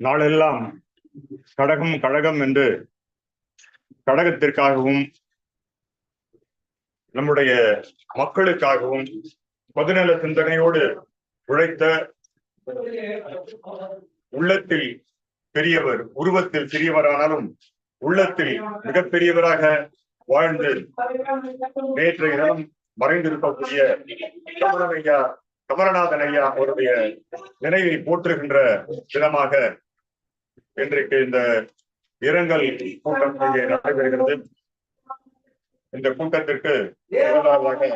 நாளெல்லாம் கடகம் கழகம் என்று கடகத்திற்காகவும் நம்முடைய மக்களுக்காகவும் பொதுநல சிந்தனையோடு உழைத்த உள்ளத்தில் பெரியவர் உருவத்தில் சிறியவரானாலும் உள்ளத்தில் மிகப்பெரியவராக வாழ்ந்து நேற்றைய தினம் மறைந்திருக்கக்கூடிய கமலன் ஐயா ஐயா அவருடைய நினைவை போற்றுகின்ற விதமாக இன்றைக்கு இந்த இரங்கல் கூட்டம் இங்கே நடைபெறுகிறது. இந்த கூட்டத்திற்கு முதலாவதாக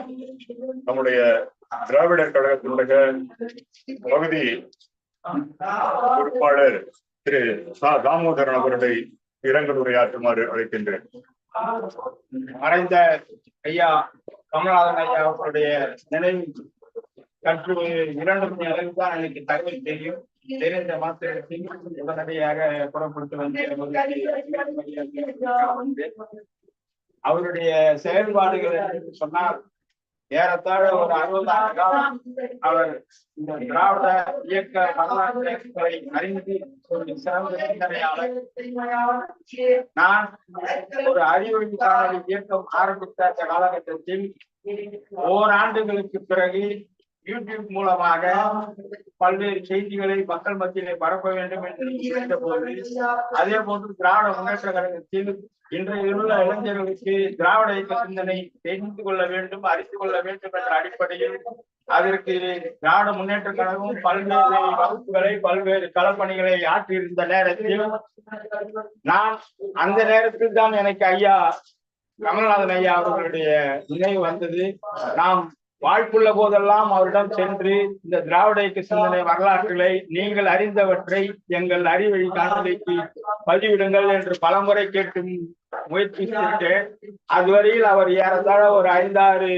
நம்முடைய திராவிடர் கழகத்தினுடைய பகுதி பொறுப்பாளர் திரு சா தாமோதரன் அவர்களை இரங்கல் உரையாற்றுமாறு அழைக்கின்றேன். மறைந்த ஐயா கமலநாதன் ஐயா அவர்களுடைய நினைவு கற்று இரண்டு மணி அளவு தான் எனக்கு தகவல் தெரியும். தெரிந்த மாத்திரத்தில் உடனடியாக புறப்படுத்த வந்து அவருடைய செயல்பாடுகள் சொன்னார் ஏறத்தாழ ஒரு அறுபது ஆண்டு காலம் அவர் இந்த திராவிட இயக்க வரலாற்றை அறிந்து ஒரு சிறந்த சிந்தனையாளர். நான் ஒரு அறிவொழி காணொலி இயக்கம் ஆரம்பித்த அந்த காலகட்டத்தில் ஓராண்டுகளுக்கு பிறகு யூடியூப் மூலமாக பல்வேறு செய்திகளை மக்கள் மத்தியிலே பரப்ப வேண்டும் என்று போது அதே போன்று திராவிட முன்னேற்ற கழகத்தில் இன்றைய உள்ள இளைஞர்களுக்கு திராவிட இயக்க சிந்தனை தெரிந்து கொள்ள வேண்டும் அறிந்து கொள்ள வேண்டும் என்ற அடிப்படையில் அதற்கு திராவிட முன்னேற்ற கழகம் பல்வேறு வகுப்புகளை பல்வேறு களப்பணிகளை ஆற்றியிருந்த நேரத்தில் நான் அந்த நேரத்தில் தான் எனக்கு ஐயா கமல்நாதன் ஐயா அவர்களுடைய நினைவு வந்தது. நாம் வாழ்ப்புள்ள போதெல்லாம் அவரிடம் சென்று இந்த திராவிட இயக்க சிந்தனை வரலாற்றுகளை நீங்கள் அறிந்தவற்றை எங்கள் அறிவழி காணொலிக்கு பதிவிடுங்கள் என்று பலமுறை கேட்டு முயற்சித்து அதுவரையில் அவர் ஏறத்தாழ ஒரு ஐந்தாறு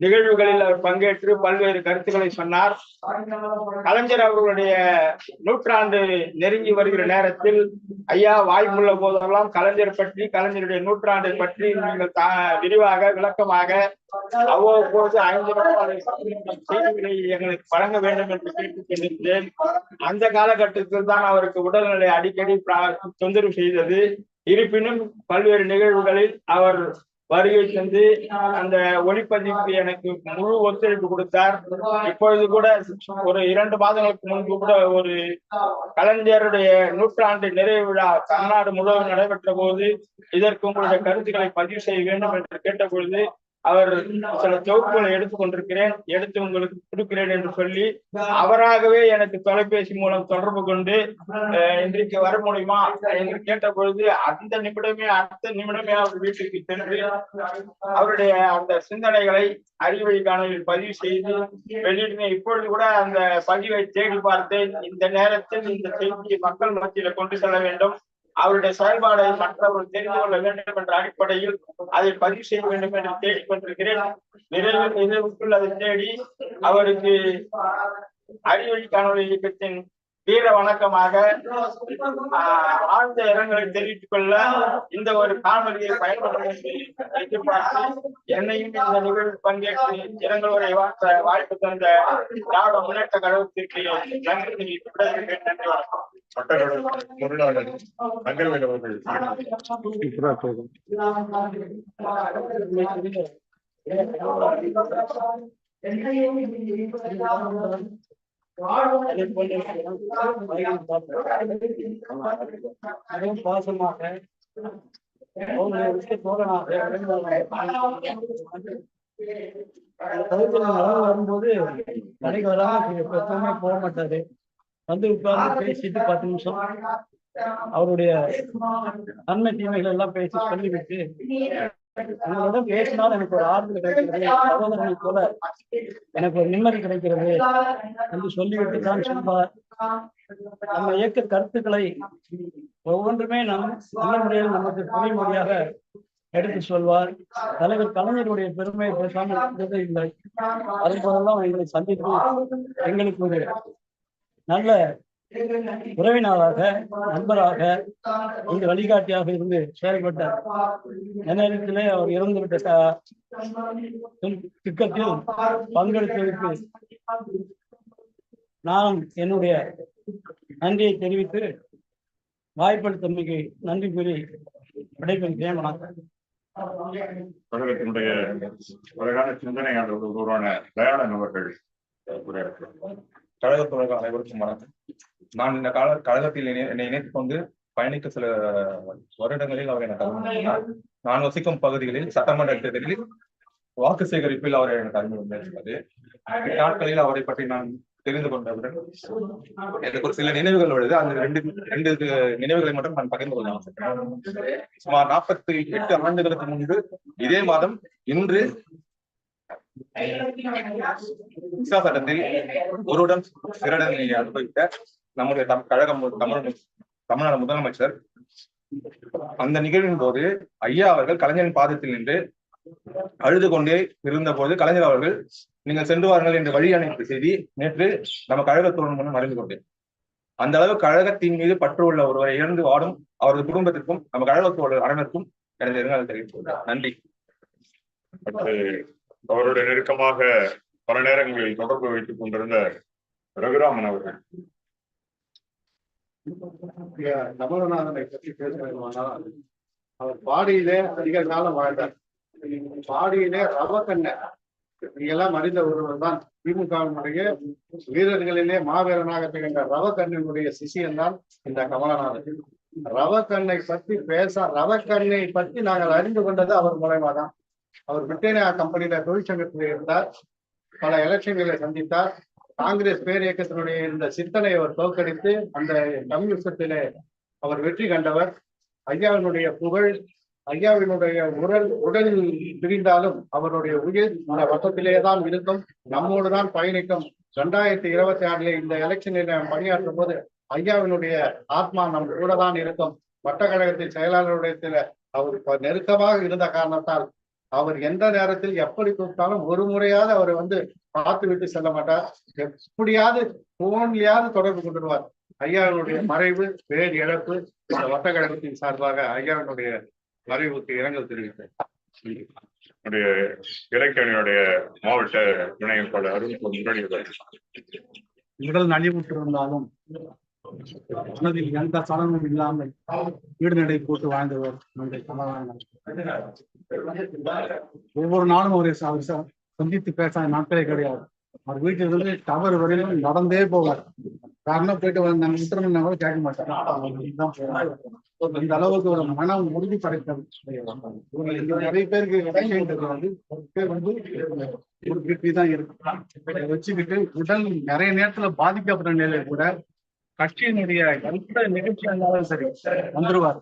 நிகழ்வுகளில் அவர் பங்கேற்று பல்வேறு கருத்துக்களை சொன்னார். கலைஞர் அவர்களுடைய நூற்றாண்டு நெருங்கி வருகிற நேரத்தில் ஐயா வாய்ப்புள்ள போதெல்லாம் கலைஞர் பற்றி கலைஞருடைய நூற்றாண்டை பற்றி நீங்கள் தா விரிவாக விளக்கமாக அவ்வப்போது ஐந்து செய்திகளை எங்களுக்கு வழங்க வேண்டும் என்று கேட்டுக் கொண்டிருந்தேன் அந்த காலகட்டத்தில் தான் அவருக்கு உடல்நிலை அடிக்கடி தொந்தரவு செய்தது. இருப்பினும் பல்வேறு நிகழ்வுகளில் அவர் வருகை சென்று அந்த ஒளிப்பதிவுக்கு எனக்கு முழு ஒத்துழைப்பு கொடுத்தார். இப்பொழுது கூட ஒரு இரண்டு மாதங்களுக்கு முன்பு கூட ஒரு கலைஞருடைய நூற்றாண்டு நிறைவு விழா தமிழ்நாடு முழுவதும் நடைபெற்ற போது இதற்கு உங்களுடைய கருத்துக்களை பதிவு செய்ய வேண்டும் என்று கேட்ட பொழுது அவர் சில தொகுப்புகளை எடுத்துக் கொண்டிருக்கிறேன் எடுத்து உங்களுக்கு கொடுக்கிறேன் என்று சொல்லி அவராகவே எனக்கு தொலைபேசி மூலம் தொடர்பு கொண்டு இன்றைக்கு வர முடியுமா என்று கேட்ட பொழுது அந்த நிமிடமே அடுத்த நிமிடமே அவர் வீட்டுக்கு சென்று அவருடைய அந்த சிந்தனைகளை அறிவை காணொலியில் பதிவு செய்து வெளியிடுங்க இப்பொழுது கூட அந்த பதிவை தேடி பார்த்தேன். இந்த நேரத்தில் இந்த செய்தியை மக்கள் மத்தியில கொண்டு செல்ல வேண்டும். அவருடைய செயல்பாடை மற்றவர்கள் தெரிந்து கொள்ள வேண்டும் என்ற அடிப்படையில் அதை பதிவு செய்ய வேண்டும் என்று தேடிக் கொண்டிருக்கிறேன் நிறைவு நிறைவுக்குள் அதை தேடி அவருக்கு அறிவழி காணொலி இயக்கத்தின் வீர வணக்கமாக ஆழ்ந்த இடங்களை தெரிவித்துக் கொள்ள இந்த ஒரு காணொலியை பயன்படுத்த என்னையும் இந்த நிகழ்வு பங்கேற்று இரங்கல் உரை வாய்ப்பு தந்த திராவிட முன்னேற்ற கழகத்திற்கு நன்றி நன்றி வணக்கம். பொருளாளர் தங்கவேல் அவர்கள் பாசமாக. வரும்போது கடைக்கு வராம போக மாட்டாரு வந்து உட்கார்ந்து பேசிட்டு பத்து நிமிஷம் அவருடைய நன்மை தீமைகள் எல்லாம் பேசி சொல்லிவிட்டு உங்களோட பேசினால் எனக்கு ஒரு ஆறுதல் கிடைக்கிறது சகோதரர்கள் போல எனக்கு ஒரு நிம்மதி கிடைக்கிறது என்று சொல்லிவிட்டு தான் சொல்வார் நம்ம இயக்க கருத்துக்களை ஒவ்வொன்றுமே நம் நல்ல முறையில் நமக்கு துணை மொழியாக எடுத்து சொல்வார். தலைவர் கலைஞருடைய பெருமையை பேசாமல் இருந்ததே இல்லை. அது போலதான் எங்களை சந்தித்து எங்களுக்கு ஒரு நல்ல உறவினராக நண்பராக இந்த வழிகாட்டியாக இருந்து செயல்பட்டார். நேரத்திலே அவர் இறந்துவிட்ட ச- பங்கெடுத்ததற்கு நான் என்னுடைய நன்றியை தெரிவித்து வாய்ப்பளித்தமைக்கு நன்றி கூறி விடைபெறுகிறேன். வணக்கம். கழகத்தினுடைய அழகான சிந்தனையாளர் ஒருவரான தயாளன் அவர்கள் உரையாற்றுவார். கழகத்தோழர்கள் அனைவருக்கும் வணக்கம். நான் இந்த கால கழகத்தில் என்னை இணைத்துக் கொண்டு பயணிக்க சில வருடங்களில் அவர் எனக்கு நான் வசிக்கும் பகுதிகளில் சட்டமன்ற தேர்தலில் வாக்கு சேகரிப்பில் அவர் எனக்கு அறிமுகப்படுத்தினது நாட்களில் அவரை பற்றி நான் தெரிந்து கொண்டவுடன் எனக்கு ஒரு சில நினைவுகள் உள்ளது அந்த ரெண்டு ரெண்டு நினைவுகளை மட்டும் நான் பகிர்ந்து கொள்ள சுமார் நாற்பத்தி எட்டு ஆண்டுகளுக்கு முன்பு இதே மாதம் இன்று விசா சட்டத்தில் ஒருடன் சிறடனை அனுபவித்த நம்முடைய தம் கழகம் தமிழ் தமிழ்நாடு முதலமைச்சர். அந்த நிகழ்வின் போது ஐயா அவர்கள் கலைஞரின் பாதத்தில் நின்று அழுது கொண்டே இருந்த போது கலைஞர் அவர்கள் நீங்கள் சென்று வாருங்கள் என்று வழி அனுப்பிய செய்தி நேற்று நம்ம கழகத்துடன் மூலம் அறிந்து கொண்டேன். அந்த அளவு கழகத்தின் மீது பற்று உள்ள ஒருவரை இழந்து வாடும் அவரது குடும்பத்திற்கும் நம்ம கழகத்தோடு அனைவருக்கும் எனது இருங்கள் தெரிவித்துள்ளேன் நன்றி அவருடைய நெருக்கமாக பல நேரங்களில் தொடர்பு வைத்துக் கொண்டிருந்த ரகுராமன் அவர்கள். ஐயா, கமலநாதனை பற்றி பேச வேண்டுமானால் அவர் பாடியிலே அதிக காலம் வாழ்ந்தார். பாடியிலே ரவக்கண்ண எல்லாம் அறிந்த ஒருவர் தான். திமுகவினுடைய வீரர்களிலே மாவீரனாக திகழ்ந்த ரவக்கண்ணினுடைய சிசியன் தான் இந்த கமலநாதன். ரவக்கண்ணை பற்றி பேச ரவக்கண்ணை பற்றி நாங்கள் அறிந்து கொண்டது அவர் மூலயமா தான் அவர் பிரிட்டானியா கம்பெனியில தொழிற்சங்கத்தில் இருந்தார். பல எலெக்ஷன்களை சந்தித்தார். காங்கிரஸ் பேரியக்கத்தினுடைய இந்த சிந்தனை அவர் தோற்கடித்து அந்த கம்யூனிசத்திலே அவர் வெற்றி கண்டவர். ஐயாவினுடைய புகழ் ஐயாவினுடைய உடல் உடல் பிரிந்தாலும் அவருடைய உயிர் இந்த வசத்திலே தான் இருக்கும். நம்மோடு தான் பயணிக்கும். இரண்டாயிரத்தி இருபத்தி ஆறுல இந்த எலெக்ஷனில் பணியாற்றும் போது ஐயாவினுடைய ஆத்மா நம் கூட தான் இருக்கும். வட்டக்கழகத்தின் செயலாளருடைய அவர் நெருக்கமாக இருந்த காரணத்தால் அவர் எந்த நேரத்தில் எப்படி கூப்பிட்டாலும் ஒரு முறையாவது அவர் வந்து பார்த்து விட்டு செல்ல மாட்டார். எப்படியாவது போன்லயாவது தொடர்பு கொண்டுடுவார் ஐயாவினுடைய மறைவு வேறு இழப்பு இந்த வட்டக்கழகத்தின் சார்பாக ஐயாவினுடைய மறைவுக்கு இரங்கல் தெரிவித்தேன். நம்முடைய இலக்கியனுடைய மாவட்ட இணையப்பாளர் அருண் முன்னாடி உடல் நலிவுற்றிருந்தாலும் மனதில் எந்த சலனமும் இல்லாமல் ஈடுநடை போட்டு வாழ்ந்தவர் நம்முடைய கமலநாதன் ஒவ்வொரு நாளும் அவரை அவர் சந்தித்து பேச நாட்களே கிடையாது. அவர் வீட்டிலிருந்து டவர் வரையிலும் நடந்தே போவார். காரணம் போயிட்டு வந்து நாங்க விட்டுறோம்னா கூட கேட்க மாட்டார். இந்த அளவுக்கு ஒரு மனம் உறுதி படைத்தது நிறைய பேருக்கு வந்து ஒரு பேர் வந்து ஒரு தான் இருக்கு. வச்சுக்கிட்டு உடல் நிறைய நேரத்துல பாதிக்கப்பட்ட நிலையில கூட கட்சியினுடைய எந்த நிகழ்ச்சியா இருந்தாலும் சரி வந்துருவார்.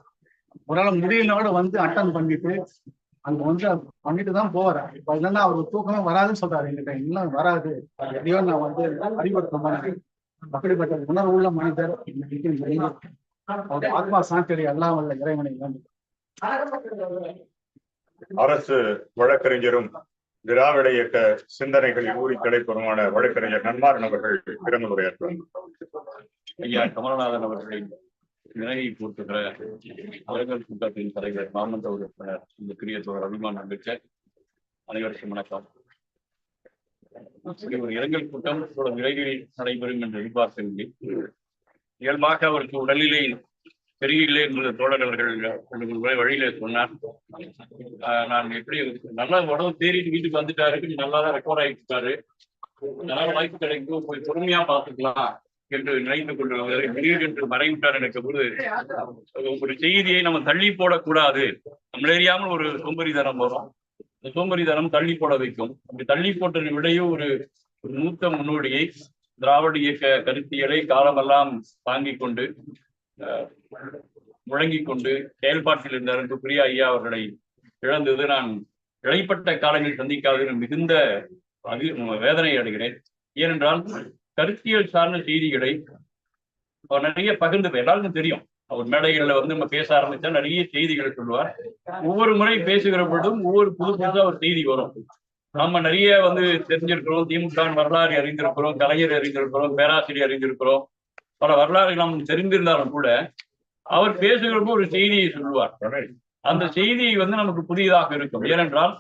ஒரு முடியலோட முடியல வந்து அட்டன் பண்ணிட்டு அங்க வந்து பண்ணிட்டு தான் போவாரு. இப்ப இல்லைன்னா அவருக்கு தூக்கமே வராதுன்னு சொல்றாரு. எங்கிட்ட இன்னும் வராது. எதையோ நான் வந்து அறிவுறுத்த அப்படிப்பட்ட உணர்வு உள்ள மனிதர் அவர் ஆத்மா சாந்தடி எல்லாம் வல்ல இறைவனை அரசு வழக்கறிஞரும் திராவிட இயக்க சிந்தனைகளில் ஊறி கிடைப்பருமான வழக்கறிஞர் நன்மாறன் அவர்கள் இரங்கல் உரையாற்றுவார் ஐயா கமலநாதன் அவர்களின் நினைவை போட்டுகிற அரங்கல் கூட்டத்தின் தலைவர் மாமன்ற உறுப்பினர் இந்த கிரியத்தோட தோழர் அபிமான் அம்பேத்கர் அனைவருக்கும் வணக்கம். ஒரு இரங்கல் கூட்டம் விரைவில் நடைபெறும் என்று எதிர்பார்க்கவில்லை இயல்பாக அவருக்கு உடல்நிலை தெரியவில்லை என்று தோழர் அவர்கள் முறை வழியில சொன்னார். ஆஹ் நான் எப்படி நல்லா உடம்பு தேறி வீட்டுக்கு வந்துட்டாரு நல்லா தான் ரெக்கவர் ஆகிட்டு இருக்காரு. நல்ல வாய்ப்பு கிடைக்கும் போய் பொறுமையா பாத்துக்கலாம் என்று நினைத்து கொண்டு வந்தார். திடீரென்று மறைவிட்டார் எனக்கு போது ஒரு செய்தியை நம்ம தள்ளி போடக்கூடாது. நம்மள அறியாமல் ஒரு சோம்பரிதனம் வரும். இந்த சோம்பரிதனம் தள்ளி போட வைக்கும். அப்படி தள்ளி போட்ட விடையும் ஒரு ஒரு மூத்த முன்னோடியை திராவிட இயக்க கருத்தியலை காலமெல்லாம் தாங்கிக் கொண்டு முழங்கிக் கொண்டு செயல்பாட்டில் இருந்த அன்புக்குரிய ஐயா அவர்களை இழந்தது. நான் இடைப்பட்ட காலங்களில் சந்திக்காத மிகுந்த வேதனை அடைகிறேன். ஏனென்றால் கருத்தியல் சார்ந்த செய்திகளை அவர் நிறைய பகிர்ந்து எல்லாருக்கும் தெரியும். அவர் மேடைகள்ல வந்து நம்ம பேச ஆரம்பிச்சா நிறைய செய்திகளை சொல்லுவார். ஒவ்வொரு முறை பேசுகிற பொழுதும் ஒவ்வொரு புது புதுசா ஒரு செய்தி வரும். நம்ம நிறைய வந்து தெரிஞ்சிருக்கிறோம். திமுக வரலாறு அறிந்திருக்கிறோம். கலைஞர் அறிந்திருக்கிறோம். பேராசிரியர் அறிந்திருக்கிறோம். பல வரலாறு நாம் தெரிந்திருந்தாலும் கூட அவர் பேசுகிறப்போ ஒரு செய்தியை சொல்லுவார். அந்த செய்தி வந்து நமக்கு புதியதாக இருக்கும். ஏனென்றால்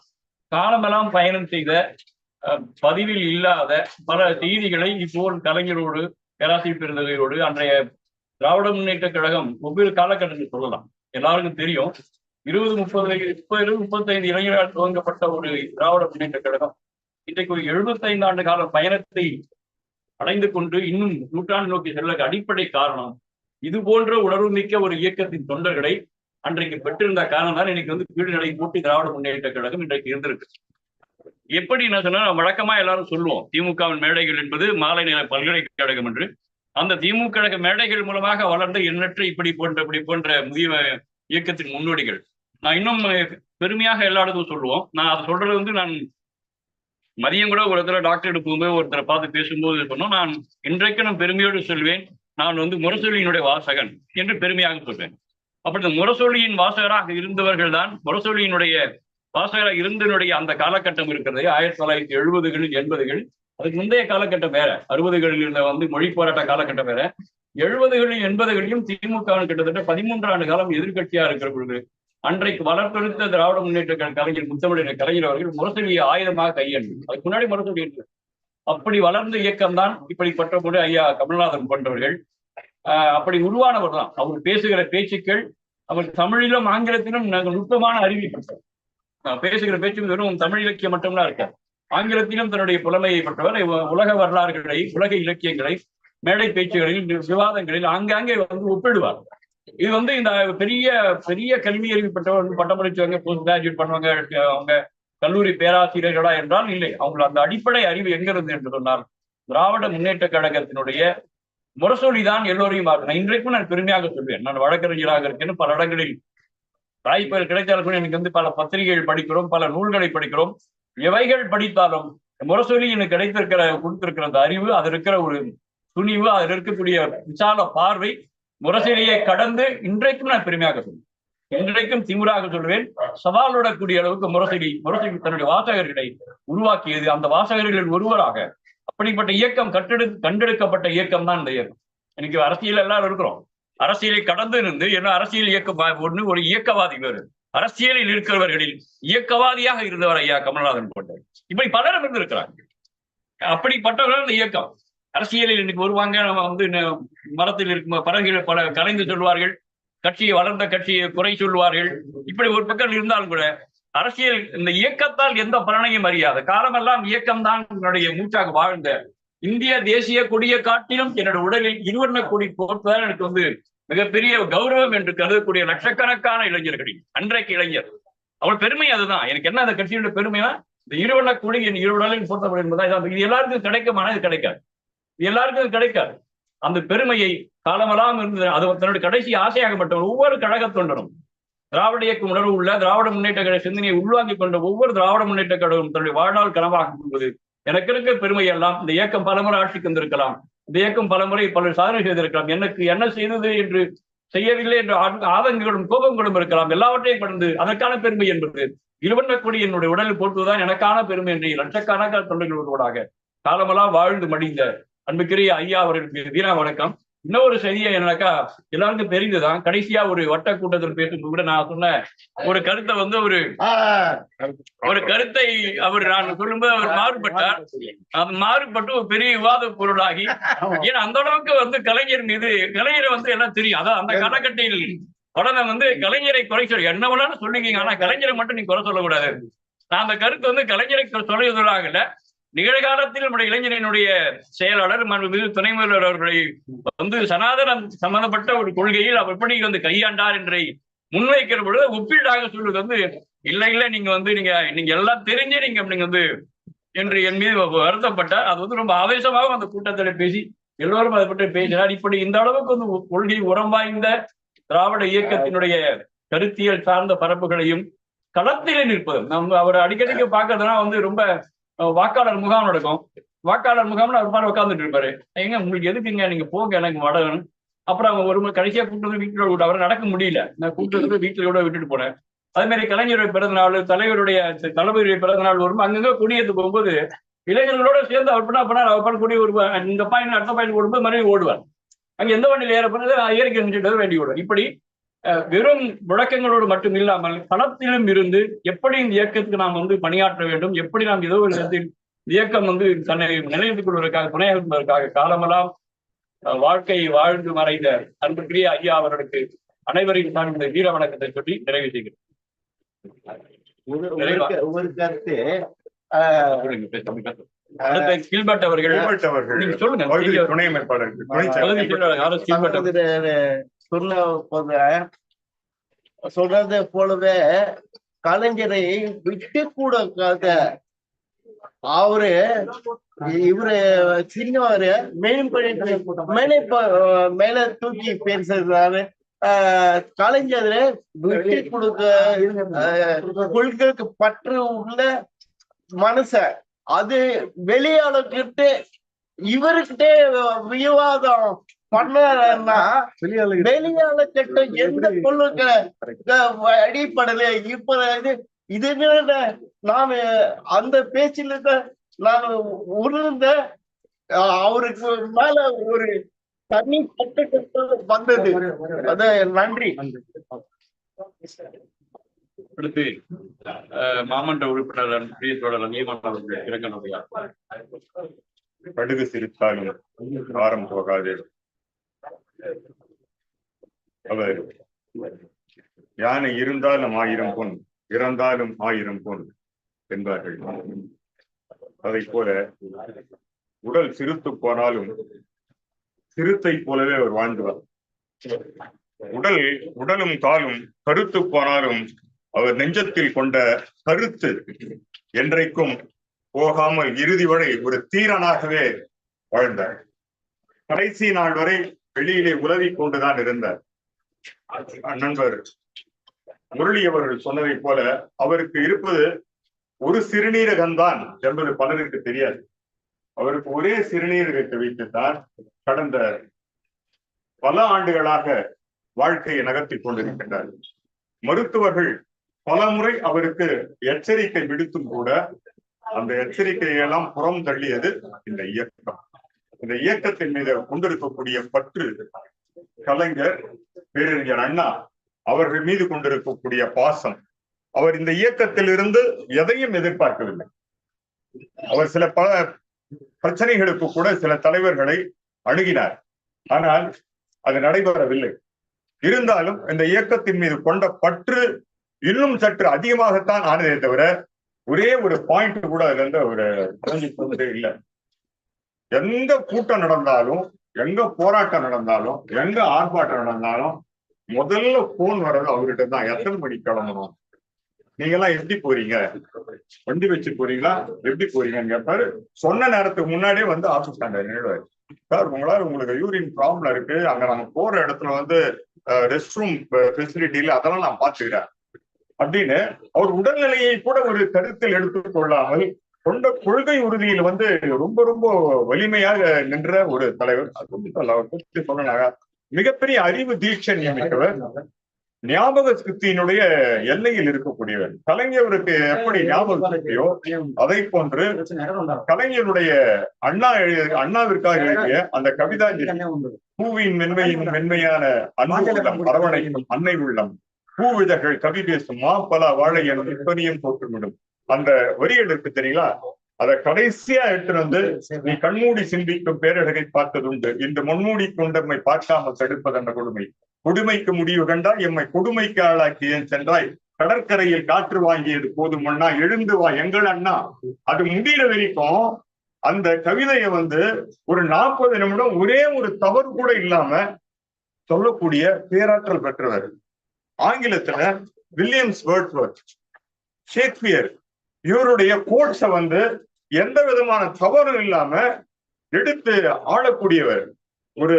காலமெல்லாம் பயணம் செய்த பதிவில் இல்லாத பல செய்திகளை இப்போது கலைஞரோடு பேராசி பெருந்தகையோடு அன்றைய திராவிட முன்னேற்ற கழகம் ஒவ்வொரு காலகட்டத்தில் சொல்லலாம். எல்லாருக்கும் தெரியும். இருபது முப்பது முப்பது முப்பத்தைந்து இளைஞரால் துவங்கப்பட்ட ஒரு திராவிட முன்னேற்ற கழகம். இன்றைக்கு ஒரு எழுபத்தைந்து ஆண்டு கால பயணத்தை அடைந்து கொண்டு இன்னும் நூற்றாண்டு நோக்கி செல்ல அடிப்படை காரணம் இது போன்ற உணர்வு மிக்க ஒரு இயக்கத்தின் தொண்டர்களை அன்றைக்கு பெற்றிருந்த காரணம் தான் இன்னைக்கு வந்து கீழ்நிலை கூட்டி திராவிட முன்னேற்ற கழகம் இன்றைக்கு இருந்திருக்கு. எப்படி நான் சொன்னா வழக்கமா எல்லாரும் சொல்லுவோம் திமுகவின் மேடைகள் என்பது மாலை நேர பல்கலைக்கழகம் என்று. அந்த திமுக கழக மேடைகள் மூலமாக வளர்ந்த எண்ணற்ற இப்படி போன்ற இப்படி போன்ற முதிய இயக்கத்தின் முன்னோடிகள். நான் இன்னும் பெருமையாக எல்லா இடத்துக்கும் சொல்லுவோம். நான் அதை சொல்றது வந்து நான் மதியம் கூட ஒரு இடத்துல டாக்டர் போகும்போது ஒருத்தரை பார்த்து பேசும்போது சொன்னோம். நான் இன்றைக்கு நான் பெருமையோடு சொல்வேன் நான் வந்து முரசொலியினுடைய வாசகன் என்று பெருமையாக சொல்வேன். அப்படி இந்த முரசொலியின் வாசகராக இருந்தவர்கள் தான் முரசொலியினுடைய வாசகராக இருந்தனுடைய அந்த காலகட்டம் இருக்கிறது. ஆயிரத்தி தொள்ளாயிரத்தி எழுபதுகளில் எண்பதுகளில் அதுக்கு முந்தைய காலகட்டம் வேற. அறுபதுகளில் இருந்த வந்து மொழி போராட்ட காலகட்டம் வேற. எழுபதுகளில் எண்பதுகளிலும் திமுக கிட்டத்தட்ட பதிமூன்று ஆண்டு காலம் எதிர்க்கட்சியா இருக்கிற பொழுது அன்றைக்கு வளர்த்தெடுத்த திராவிட முன்னேற்ற கலைஞர் முத்தமிழர் கலைஞர் அவர்கள் முரசொலியை ஆயுதமாக கையாண்டு அதுக்கு முன்னாடி முரசொலி இருந்தது அப்படி வளர்ந்த இயக்கம் தான் இப்படிப்பட்ட போது ஐயா கமல்நாதன் போன்றவர்கள். ஆஹ் அப்படி உருவானவர் தான். அவர் பேசுகிற பேச்சுக்கள் அவர் தமிழிலும் ஆங்கிலத்திலும் நாங்கள் நுட்பமான அறிவை பேசுகிற பேச்சு வெறும் தமிழ் இலக்கியம் மட்டும்தான் இருக்கார் ஆங்கிலத்திலும் தன்னுடைய புலமையை பெற்றவர் உலக வரலாறுகளை உலக இலக்கியங்களை மேடை பேச்சுகளில் விவாதங்களில் ஆங்காங்கே வந்து ஒப்பிடுவார். இது வந்து இந்த பெரிய பெரிய கல்வி அறிவு பெற்றவர் பட்டம் படிச்சவங்க போஸ்ட் கிராஜுவேட் பண்ணுவாங்க அவங்க கல்லூரி பேராசிரியர்களா என்றால் இல்லை. அவங்க அந்த அடிப்படை அறிவு எங்கிருந்து என்று சொன்னால் திராவிட முன்னேற்ற கழகத்தினுடைய முரசொலி தான் எல்லோரையும் பார்க்கணும் இன்றைக்கும் நான் பெருமையாக சொல்வேன். நான் வழக்கறிஞராக இருக்கேன் பல இடங்களில் வாய்ப்புகள் கிடைத்தாலும் கூட எனக்கு வந்து பல பத்திரிகைகள் படிக்கிறோம் பல நூல்களை படிக்கிறோம். எவைகள் படித்தாலும் முரசொலி எனக்கு கிடைத்திருக்கிற கொடுத்திருக்கிற அந்த அறிவு அது இருக்கிற ஒரு துணிவு அதில் இருக்கக்கூடிய விசால பார்வை முரசொலியை கடந்து இன்றைக்கும் நான் பெருமையாக சொல்வேன் இன்றைக்கும் திமுறாக சொல்வேன் சவாலுடக்கூடிய அளவுக்கு முரசொலி முரசொலி தன்னுடைய வாசகர்களை உருவாக்கியது. அந்த வாசகர்களில் ஒருவராக அப்படிப்பட்ட இயக்கம் கட்டெடு கண்டெடுக்கப்பட்ட இயக்கம் தான் இந்த இயக்கம். இன்னைக்கு அரசியல் எல்லாரும் இருக்கிறோம். அரசியலை கடந்து இருந்து என்ன அரசியல் இயக்கம் ஒன்று ஒரு இயக்கவாதி வேறு. அரசியலில் இருக்கிறவர்களில் இயக்கவாதியாக இருந்தவர் ஐயா கமல்நாதன் போன்றவர் இப்படி பலரும் இருந்திருக்கிறாங்க அப்படிப்பட்டவர்கள் இந்த இயக்கம். அரசியலில் இன்னைக்கு வருவாங்க நம்ம வந்து மரத்தில் இருக்கும் பறவைகள் பல கலைந்து சொல்வார்கள் கட்சியை வளர்ந்த கட்சியை குறை சொல்வார்கள். இப்படி ஒரு பக்கம் இருந்தாலும் கூட அரசியல் இந்த இயக்கத்தால் எந்த பலனையும் அறியாது. காலமெல்லாம் இயக்கம் தான் என்னுடைய மூச்சாக வாழ்ந்த. இந்திய தேசிய கொடியை காட்டிலும் என்னோட உடலில் இருவர்ண கொடி போட்டுதான் எனக்கு வந்து மிகப்பெரிய கௌரவம் என்று கருதக்கூடிய லட்சக்கணக்கான இளைஞர்கள் அன்றைக்கு இளைஞர். அவள் பெருமை அதுதான். எனக்கு என்ன அந்த கட்சியோட பெருமைனா இந்த இருவன கொடி என் இருவடலில் பொருத்தப்படும் என்பதான் இது எல்லாருக்கும் கிடைக்குமானா இது கிடைக்காது. இது எல்லாருக்கும் கிடைக்காது. அந்த பெருமையை காலமெல்லாம் இருந்தது. அது தன்னுடைய கடைசி ஆசையாக மட்டும் ஒவ்வொரு கழக தொண்டனும் திராவிட இயக்கம் உணர்வு உள்ள திராவிட முன்னேற்ற கழக சிந்தனையை உள்வாங்கிக் கொண்ட ஒவ்வொரு திராவிட முன்னேற்ற கழகம் தன்னுடைய வாழ்நாள் கனவாக கொள்வது எனக்கு இருக்க பெருமை எல்லாம் இந்த இயக்கம் பலமுறை ஆட்சிக்கு வந்திருக்கலாம். இந்த இயக்கம் பலமுறை பல சாதனை செய்திருக்கலாம். எனக்கு என்ன செய்தது என்று செய்யவில்லை என்ற ஆ- ஆதங்கங்களும் கோபங்களும் இருக்கலாம். எல்லாவற்றையும் கடந்து அதற்கான பெருமை என்பது இருவண்ண கொடி என்னுடைய உடலில் போட்டுவதுதான் எனக்கான பெருமை என்று லட்சக்கணக்கான தொண்டர்களோடாக காலமெல்லாம் வாழ்ந்து மடிந்த அன்புக்குரிய ஐயா அவர்களுக்கு வீரா வணக்கம். இன்னொரு செய்தியை என்னக்கா எல்லாருக்கும் தெரிந்துதான் கடைசியா ஒரு வட்ட கூட்டத்தில் பேசும்போது கூட நான் சொன்ன ஒரு கருத்தை வந்து ஒரு ஒரு கருத்தை அவர் நான் சொல்லும்போது அவர் மாறுபட்டார். அது மாறுபட்டு ஒரு பெரிய விவாத பொருளாகி. ஏன்னா அந்த அளவுக்கு வந்து கலைஞர் மீது கலைஞரை வந்து எல்லாம் தெரியும். அதான் அந்த காலகட்டத்தில் உடனே வந்து கலைஞரை குறை சொல்ல என்ன வேணாலும் சொல்லிக்கிங்க ஆனா கலைஞரை மட்டும் நீங்க குறை சொல்லக்கூடாது. நான் அந்த கருத்து வந்து கலைஞரை சொல்லுவதாக இல்ல நிகழ்காலத்தில் நம்முடைய இளைஞரினுடைய செயலாளர் மிகு துணை முதல்வர் அவர்களை வந்து சனாதனம் சம்பந்தப்பட்ட ஒரு கொள்கையில் அவர் எப்படி வந்து கையாண்டார் என்றை முன்வைக்கிற பொழுது ஒப்பீடாக சொல்வது வந்து இல்லை இல்ல நீங்க வந்து நீங்க நீங்க எல்லாம் தெரிஞ்சு நீங்க நீங்க வந்து என்று என் மீது வருத்தப்பட்டார். அது வந்து ரொம்ப ஆவேசமாக அந்த கூட்டத்தில் பேசி எல்லோரும் அதை பற்றி பேசினார். இப்படி இந்த அளவுக்கு வந்து கொள்கை உரம் வாய்ந்த திராவிட இயக்கத்தினுடைய கருத்தியல் சார்ந்த பரப்புகளையும் களத்திலே நிற்பது. நம்ம அவர் அடிக்கடிக்கு பார்க்கறதுனா வந்து ரொம்ப வாக்காளர் முகாம் நடக்கும். வாக்காளர் முகாம்ல அவர் மாதிரி உட்காந்துட்டு இருப்பாரு. எங்க உங்களுக்கு எதுக்குங்க நீங்க போங்க எனக்கு வடணும் அப்புறம் அவங்க ஒரு முறை கடைசியா கூப்பிட்டு வந்து வீட்டில் விட்டு அவரை நடக்க முடியல. நான் கூப்பிட்டு வந்து வீட்டுல கூட விட்டுட்டு போனேன். அதே மாதிரி கலைஞருடைய பிறந்த நாள் தலைவருடைய தளபதியுடைய பிறந்த நாள் வரும். அங்கங்க கொடியேற்று போகும்போது இளைஞர்களோட சேர்ந்து அவர் பண்ணா பண்ணார் அவர் பண்ண கூடிய ஒரு இந்த பாயிண்ட் அடுத்த பாயிண்ட் ஓடும்போது மறுபடியும் ஓடுவார். அங்க எந்த வண்டியில் ஏற போனது இயற்கை சென்றுட்டு வேண்டி விடும் இப்படி வெறும் முழக்கங்களோடு மட்டும் இல்லாமல் களத்திலும் இருந்து எப்படி இந்த இயக்கத்துக்கு நாம் வந்து பணியாற்ற வேண்டும் எப்படி நாம் ஏதோ ஒரு இந்த இயக்கம் வந்து தன்னை நிலைநிறுத்திக் கொள்வதற்காக துணையாக இருப்பதற்காக காலமெல்லாம் வாழ்க்கையை வாழ்ந்து மறைந்த அன்புக்குரிய ஐயா அவர்களுக்கு அனைவரையும் நான் இந்த வீர வணக்கத்தை சொல்லி நிறைவு செய்கிறேன். ஒரு கருத்து ஆஹ், சொல்லுங்க, சொல்ல போகிறேன் சொல்றதை போலவே கலைஞரை விட்டு கூட அவரு இவரு சின்னவரு மேலும் மேலே மேல தூக்கி பேசுறாரு கலைஞர் விட்டு கொடுக்க கொள்கைக்கு பற்று உள்ள மனச அது வெளியாளர்கிட்ட இவர்கிட்ட விவாதம். பண்ணாருன்னா வெளியாள கிட்ட எந்த கொள்ளுக்கு அடிப்படையில இப்ப இது நான் அந்த பேச்சில தான் நான் உணர்ந்த அவருக்கு மேல ஒரு தனி பட்டு வந்தது. அது நன்றி. அடுத்து மாமன்ற உறுப்பினர் அன்புக்குரிய தோழர் இரங்கலுடைய கடுகு சிரித்தாலும் காரம் போகாது. அவர் யானை இருந்தாலும் ஆயிரம் பொன் இறந்தாலும் ஆயிரம் பொன் என்பார்கள். அதை போல உடல் சிறுத்து போனாலும் சிறுத்தை போலவே அவர் வாழ்ந்துவார். உடல் உடலும் காலும் கருத்து போனாலும் அவர் நெஞ்சத்தில் கொண்ட கருத்து என்றைக்கும் போகாமல் இறுதி வரை ஒரு தீரனாகவே வாழ்ந்தார். கடைசி நாள் வரை வெளியிலே உலவி கொண்டுதான் இருந்தார். நண்பர் முரளி அவர்கள் சொன்னதை போல அவருக்கு இருப்பது ஒரு சிறுநீரகம்தான் என்பது பலருக்கு தெரியாது. அவருக்கு ஒரே சிறுநீரகத்தை வைத்துத்தான் கடந்த பல ஆண்டுகளாக வாழ்க்கையை நகர்த்திக் கொண்டிருக்கின்றார். மருத்துவர்கள் பல முறை அவருக்கு எச்சரிக்கை விடுத்தும் கூட அந்த எச்சரிக்கையெல்லாம் புறம் தள்ளியது இந்த இயக்கம். இந்த இயக்கத்தின் மீது கொண்டிருக்கக்கூடிய பற்று கலைஞர் பேரறிஞர் அண்ணா அவர்கள் மீது கொண்டிருக்கக்கூடிய பாசம். அவர் இந்த இயக்கத்திலிருந்து எதையும் எதிர்பார்க்கவில்லை. அவர் சில பல பிரச்சனைகளுக்கு கூட சில தலைவர்களை அணுகினார். ஆனால் அது நடைபெறவில்லை. இருந்தாலும் இந்த இயக்கத்தின் மீது கொண்ட பற்று இன்னும் சற்று அதிகமாகத்தான் ஆனதே தவிர ஒரே ஒரு பாயிண்ட் கூட அதுல இருந்து ஒரு இல்லை. எங்க கூட்டம் நடந்தாலும் எங்க போராட்டம் நடந்தாலும் எங்க ஆர்ப்பாட்டம் நடந்தாலும் முதல்ல போன் வர்றது அவர்கிட்ட தான். எத்தனை மணிக்கு கிளம்பணும்? நீங்க எல்லாம் எப்படி போறீங்க? வண்டி வச்சு போறீங்களா? எப்படி போறீங்கன்னு கேட்பாரு சொன்ன நேரத்துக்கு முன்னாடியே வந்து ஆபீஸ் ஸ்டாண்டர்ட் நின்றுவாரு சார் உங்களால உங்களுக்கு யூரின் ப்ராப்ளம் இருக்கு. அங்க நம்ம போற இடத்துல வந்து ரெஸ்ட் ரூம் ஃபெசிலிட்டி இல்லை அதெல்லாம் நான் பாத்துக்கிறேன் அப்படின்னு அவர் உடல்நிலையை கூட ஒரு கருத்தில் எடுத்துக் கொள்ளாமல் கொண்ட கொள்கை உறுதியில் வந்து ரொம்ப ரொம்ப வலிமையாக நின்ற ஒரு தலைவர். அது சொல்ல- மிகப்பெரிய அறிவு தீட்சை நியமித்தவர் ஞாபக சக்தியினுடைய எல்லையில் இருக்கக்கூடியவர். கலைஞருக்கு எப்படி ஞாபக சக்தியோ அதை போன்று கலைஞருடைய அண்ணா அண்ணாவிற்காக எழுதிய அந்த கவிதா பூவின் மென்மையின் மென்மையான அன்பு உள்ளம் அரவணைக்கும் அன்னை உள்ளம் பூவிதழ்கள் கவி பேசும் மா பல வாழை எனும் இப்பனியும் போட்டுவிடும் அந்த வரிகள் இருக்கு தெரியுங்களா? அத கடைசியா எடுத்துட்டு வந்து நீ கண்மூடி சிந்திக்கும் பேரழகை பார்த்ததுண்டு. இந்த முன்மூடி கொண்டம்மை பார்க்காமல் தடுப்பதென்ற கொடுமை. கொடுமைக்கு முடிவு கண்டால் எம்மை கொடுமைக்கு ஆளாக்கி ஏன் சென்றாய்? கடற்கரையில் காற்று வாங்கியது போதும் அண்ணா. எழுந்து வா எங்கள் அண்ணா. அது முடிகிற வரைக்கும் அந்த கவிதையை வந்து ஒரு நாற்பது நிமிடம் ஒரே ஒரு தவறு கூட இல்லாம சொல்லக்கூடிய பேராற்றல் பெற்றவர். ஆங்கிலத்துல வில்லியம்ஸ் வேர்ட்வர்த். ஷேக்ஸ்பியர். இவருடைய கோட்ஸை வந்து எந்த விதமான தவறும் இல்லாம எடுத்து ஆளக்கூடியவர். ஒரு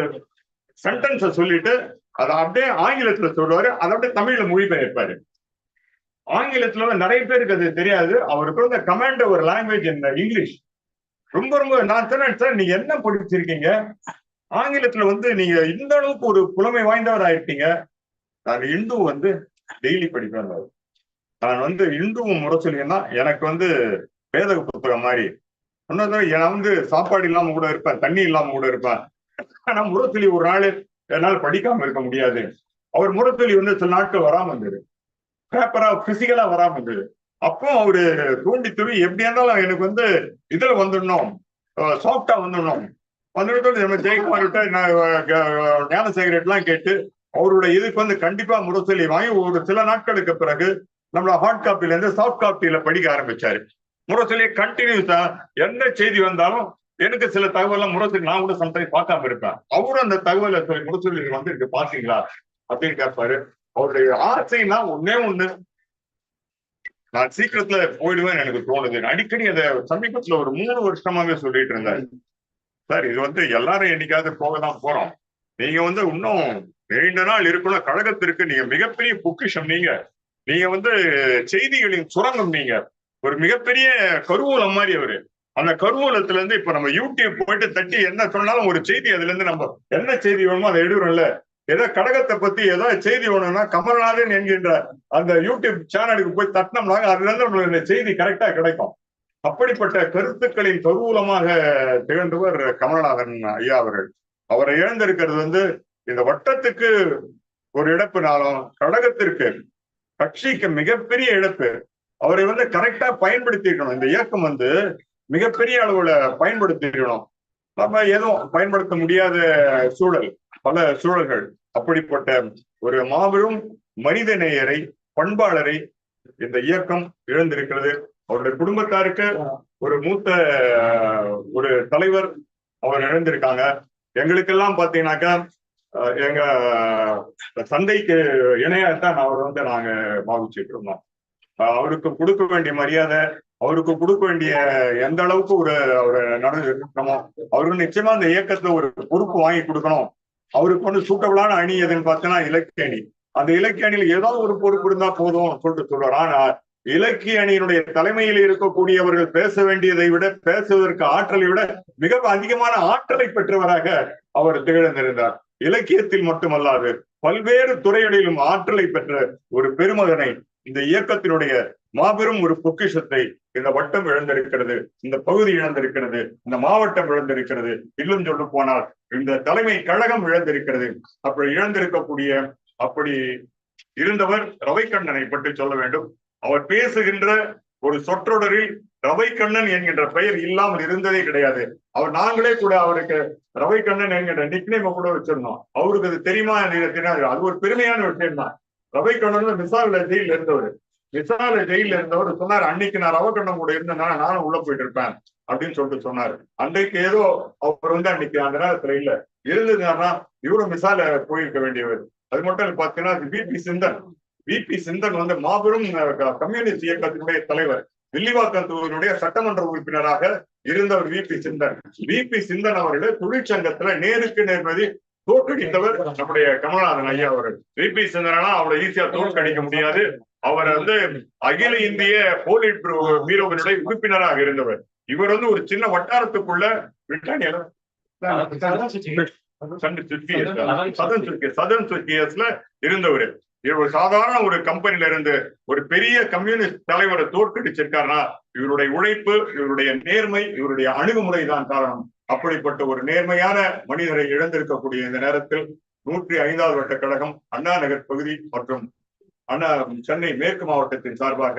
சென்டென்ஸ சொல்லிட்டு அதை அப்படியே ஆங்கிலத்துல சொல்லுவாரு. அதை அப்படியே தமிழ்ல மொழிபெயர்ப்பாரு. ஆங்கிலத்துல நிறைய பேருக்கு அது தெரியாது. அவருக்கு வந்து கமாண்ட் ஒரு லாங்குவேஜ் இந்த இங்கிலீஷ் ரொம்ப ரொம்ப நான் சொன்னேன் சார் நீங்க என்ன படிச்சிருக்கீங்க? ஆங்கிலத்துல வந்து நீங்க இந்த அளவுக்கு ஒரு புலமை வாய்ந்தவர் ஆயிட்டீங்க நான் இந்து வந்து டெய்லி படிப்பேன் நான் வந்து இந்துவும் முரசொலின்னா எனக்கு வந்து வேத புத்தகம் மாதிரி. இன்னொரு நான் வந்து சாப்பாடு இல்லாம கூட இருப்பேன் தண்ணி இல்லாம கூட இருப்பேன். ஆனா முரசொலி ஒரு நாள் என்னால் படிக்காம இருக்க முடியாது. அவர் முரசொலி வந்து சில நாட்கள் வராம இருந்தது. பேப்பரா பிசிக்கலா வராம இருந்தது. அப்போ அவரு தூண்டி துவி எப்படி இருந்தாலும் எனக்கு வந்து இதுல வந்துடணும். சாஃப்டா வந்துடணும். வந்துட்டு நம்ம ஜெயக்குமார் விட்ட ஞானசேகரட் எல்லாம் கேட்டு அவருடைய இதுக்கு வந்து கண்டிப்பா முரசொலி வாங்கி ஒரு சில நாட்களுக்கு பிறகு நம்மள ஹார்ட் காப்பில இருந்து சாஃப்ட் காப்பியில படிக்க ஆரம்பிச்சாரு. முரசொலியை கண்டினியூஸா என்ன செய்தி வந்தாலும் எனக்கு சில தகவல்லாம் முரசொலி நான் கூட சம்டைம் பார்க்காம இருப்பேன். அவரும் அந்த தகவலை சொல்லி முரசொலி வந்து இருக்கு பாத்தீங்களா அப்படின்னு கேட்பாரு. அவருடைய ஆசைனா ஒன்னே ஒண்ணு. நான் சீக்கிரத்துல போயிடுவேன் எனக்கு தோணுது. அடிக்கடி அதை சமீபத்துல ஒரு மூணு வருஷமாவே சொல்லிட்டு இருந்தாரு. சார் இது வந்து எல்லாரும் என்னைக்காவது போக தான் போறோம். நீங்க வந்து இன்னும் நீண்ட நாள் இருக்கணும். கழகத்திற்கு நீங்க மிகப்பெரிய பொக்கிஷம் நீங்க. நீங்க வந்து செய்திகளின் சுரங்கம் நீங்க. ஒரு மிகப்பெரிய கருவூலம் மாதிரி அவரு. அந்த கருவூலத்துல இருந்து இப்ப நம்ம யூடியூப் போயிட்டு தட்டி என்ன சொன்னாலும் ஒரு செய்தி அதுல இருந்து நம்ம என்ன செய்தி வேணுமோ அதை எடுக்கிறோம்ல ஏதோ கடகத்தை பத்தி ஏதோ செய்தி வேணும்னா கமல்நாதன் என்கின்ற அந்த யூடியூப் சேனலுக்கு போய் தட்டினோம்னா அதுல இருந்து நம்மளுக்கு இந்த செய்தி கரெக்டா கிடைக்கும். அப்படிப்பட்ட கருத்துக்களின் கருவூலமாக திகழ்ந்தவர் கமலநாதன் ஐயா அவர்கள். அவரை இழந்திருக்கிறது வந்து இந்த வட்டத்துக்கு ஒரு இழப்புனாலும் கடகத்திற்கு கட்சிக்கு மிகப்பெரிய இழப்பு. அவரை வந்து கரெக்டா பயன்படுத்திக்கணும் இந்த இயக்கம் வந்து மிகப்பெரிய அளவுல பயன்படுத்திக்கணும் நம்ம எதுவும் பயன்படுத்த முடியாத சூழல் பல சூழல்கள். அப்படிப்பட்ட ஒரு மாபெரும் மனித நேயரை பண்பாளரை இந்த இயக்கம் இழந்திருக்கிறது. அவருடைய குடும்பத்தாருக்கு ஒரு மூத்த ஒரு தலைவர் அவர் இழந்திருக்காங்க. எங்களுக்கெல்லாம் பாத்தீங்கன்னாக்கா எங்க சந்தைக்கு இணையாத்தான் அவர் வந்து நாங்க பாவிச்சுட்டு இருந்தோம். அவருக்கு கொடுக்க வேண்டிய மரியாதை அவருக்கு கொடுக்க வேண்டிய எந்த அளவுக்கு ஒரு ஒரு நடந்துமோ அவருக்கு நிச்சயமா அந்த இயக்கத்துல ஒரு பொறுப்பு வாங்கி கொடுக்கணும். அவருக்கு வந்து சூட்டபிளான அணி எதுன்னு பார்த்தீங்கன்னா இலக்கிய அணி. அந்த இலக்கிய அணியில் ஏதாவது ஒரு பொறுப்பு இருந்தா போதும் சொல்லிட்டு சொல்றாரு. ஆனா இலக்கிய அணியினுடைய தலைமையில் இருக்கக்கூடியவர்கள் பேச வேண்டியதை விட பேசுவதற்கு ஆற்றலை விட மிக அதிகமான ஆற்றலை பெற்றவராக அவர் திகழ்ந்திருந்தார். இலக்கியத்தில் மட்டுமல்லாது பல்வேறு துறைகளிலும் ஆற்றலை பெற்ற ஒரு பெருமகனை இந்த இயக்கத்தினுடைய மாபெரும் ஒரு பொக்கிஷத்தை இந்த வட்டம் இழந்திருக்கிறது இந்த பகுதி இழந்திருக்கிறது இந்த மாவட்டம் இழந்திருக்கிறது. இன்னும் சொல்ல போனால் இந்த தலைமை கழகம் இழந்திருக்கிறது. அப்படி இழந்திருக்கக்கூடிய அப்படி இருந்தவர் ரவைக்கண்ணனை பற்றி சொல்ல வேண்டும். அவர் பேசுகின்ற ஒரு சொற்றொடரில் ரவைக்கண்ணன் என்கின்ற பெயர் இல்லாமல் இருந்ததே கிடையாது. அவர் நாங்களே கூட அவருக்கு ரவைக்கண்ணன் என்கின்ற நிக்னேம கூட வச்சிருந்தோம். அவருக்கு அது தெரியுமா தெரியாது. அது ஒரு பெருமையான விஷயம் தான் ரவைக்கண்ணன் மிசால ஜெயில இருந்தவர். மிசால ஜெயில இருந்தவர் சொன்னார் அன்னைக்கு நான் ரவக்கண்ணன் கூட இருந்தேன்னா நானும் உள்ள போயிட்டு இருப்பேன் அப்படின்னு சொல்லிட்டு சொன்னாரு. அன்றைக்கு ஏதோ அவர் வந்து அன்னைக்கு அந்த நேரத்துல இல்ல. இருந்ததுன்னா இவரும் மிசால போயிருக்க வேண்டியவர். அது மட்டும் இல்ல பாத்தீங்கன்னா பிபி சிந்தன். பிபி சிந்தன் வந்து மாபெரும் கம்யூனிஸ்ட் இயக்கத்தினுடைய தலைவர். வில்லிவாக்கம் தொகுதியினுடைய சட்டமன்ற உறுப்பினராக இருந்தவர் விபி சிந்தன் விபி சிந்தன் அவர்கள் தொழிற்சங்கத்துல நேருக்கு நேர்மதி தோற்கடித்தவர் நம்முடைய கமலநாதன் ஐயா அவர்கள் விபி சிந்தனா அவரை ஈஸியா தோற்கடிக்க முடியாது அவர் வந்து அகில இந்திய போலீட் பீரோவினுடைய உறுப்பினராக இருந்தவர் இவர் வந்து ஒரு சின்ன வட்டாரத்துக்குள்ள பிரிட்டானியால சதன் சதன் இருந்தவர் இவர் சாதாரண ஒரு கம்பெனில இருந்து ஒரு பெரிய கம்யூனிஸ்ட் தலைவரை தோற்கடிச்சிருக்காருன்னா இவருடைய உழைப்பு இவருடைய நேர்மை இவருடைய அணுகுமுறை தான் காரணம். அப்படிப்பட்ட ஒரு நேர்மையான மனிதரை இழந்திருக்கக்கூடிய இந்த நேரத்தில் நூற்றி ஐந்தாவது வட்ட கழகம் அண்ணா நகர் பகுதி மற்றும் அண்ணா சென்னை மேற்கு மாவட்டத்தின் சார்பாக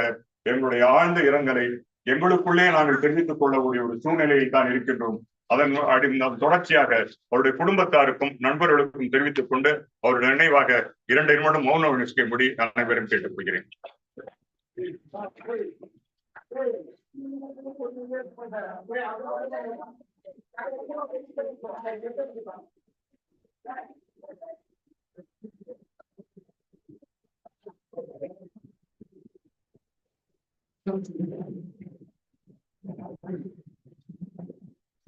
எங்களுடைய ஆழ்ந்த இரங்கலை எங்களுக்குள்ளே நாங்கள் தெரிவித்துக் கொள்ளக்கூடிய ஒரு சூழ்நிலையில் தான் இருக்கின்றோம். அதன் அடி தொடர்ச்சியாக அவருடைய குடும்பத்தாருக்கும் நண்பர்களுக்கும் தெரிவித்துக் கொண்டு அவருடைய நினைவாக இரண்டு நிமிடம் மௌன அனுஷ்கைப்படி அனைவரும் கேட்டுக்கொள்கிறேன்